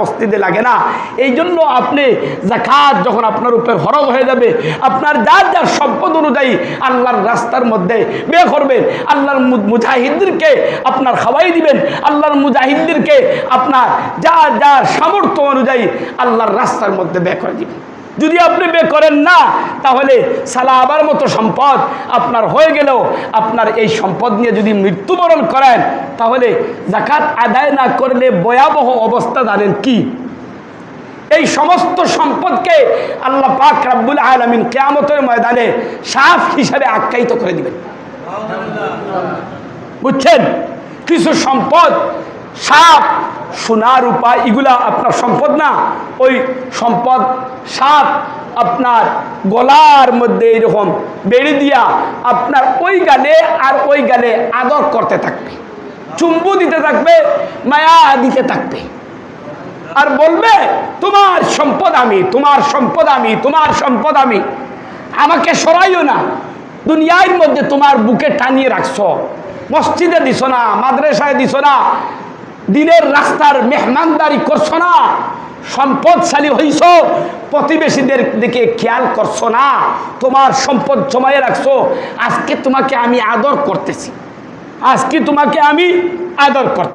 মসজিদে লাগে না। এই জন্য আপনি জাকাত যখন আপনার উপর ফরজ হয়ে যাবে, আপনার যার যার সম্পদ অনুযায়ী আল্লাহর রাস্তার মধ্যে বের করবেন, আল্লাহর মুজাহিদদেরকে আপনার খাওয়াই দিবেন, আল্লাহর মুজাহিদদেরকে আপনার যার যার সামর্থ্য অনুযায়ী আল্লাহর রাস্তার মধ্যে বের করে দিবেন। যদি আপনি বে করেন না তাহলে সালা আবার মতো সম্পদ আপনার হয়ে গেলেও আপনার এই সম্পদ নিয়ে যদি মৃত্যুবরণ করেন তাহলে জাকাত আদায় না করলে ভয়াবহ অবস্থা জানেন কি? এই সমস্ত সম্পদকে আল্লাহ পাক রাব্বুল আলমিন কেয়ামতের ময়দানে সাফ হিসাবে আখ্যায়িত করে দিবেন। বুঝছেন? কিছু সম্পদ সাপ, সোনার রূপা এগুলা আপনার সম্পদ না। ওই সম্পদ সাপ আপনার গলার মধ্যে এরকম বেড়ে দিয়া আপনার ওই গালে আর ওই গালে আদর করতে থাকবে। চুম্বু দিতে থাকবে, মায়া দিতে থাকবে। আর বলবে, তোমার সম্পদ আমি, তোমার সম্পদ আমি, তোমার সম্পদ আমি। আমাকে সরাইও না। দুনিয়ার মধ্যে তোমার বুকে টানিয়ে রাখছো। মসজিদে দিছ না, মাদ্রাসায় দিছ না দিনের রাস্তার মেহমানদারি করছ না, সম্পদশালী হইছ, প্রতিবেশীদের দিকে খেয়াল করছ না, তোমার সম্পদ জমায়ে রাখছো, আজকে তোমাকে আমি আদর করতেছি, আজকে তোমাকে আমি আদর করতে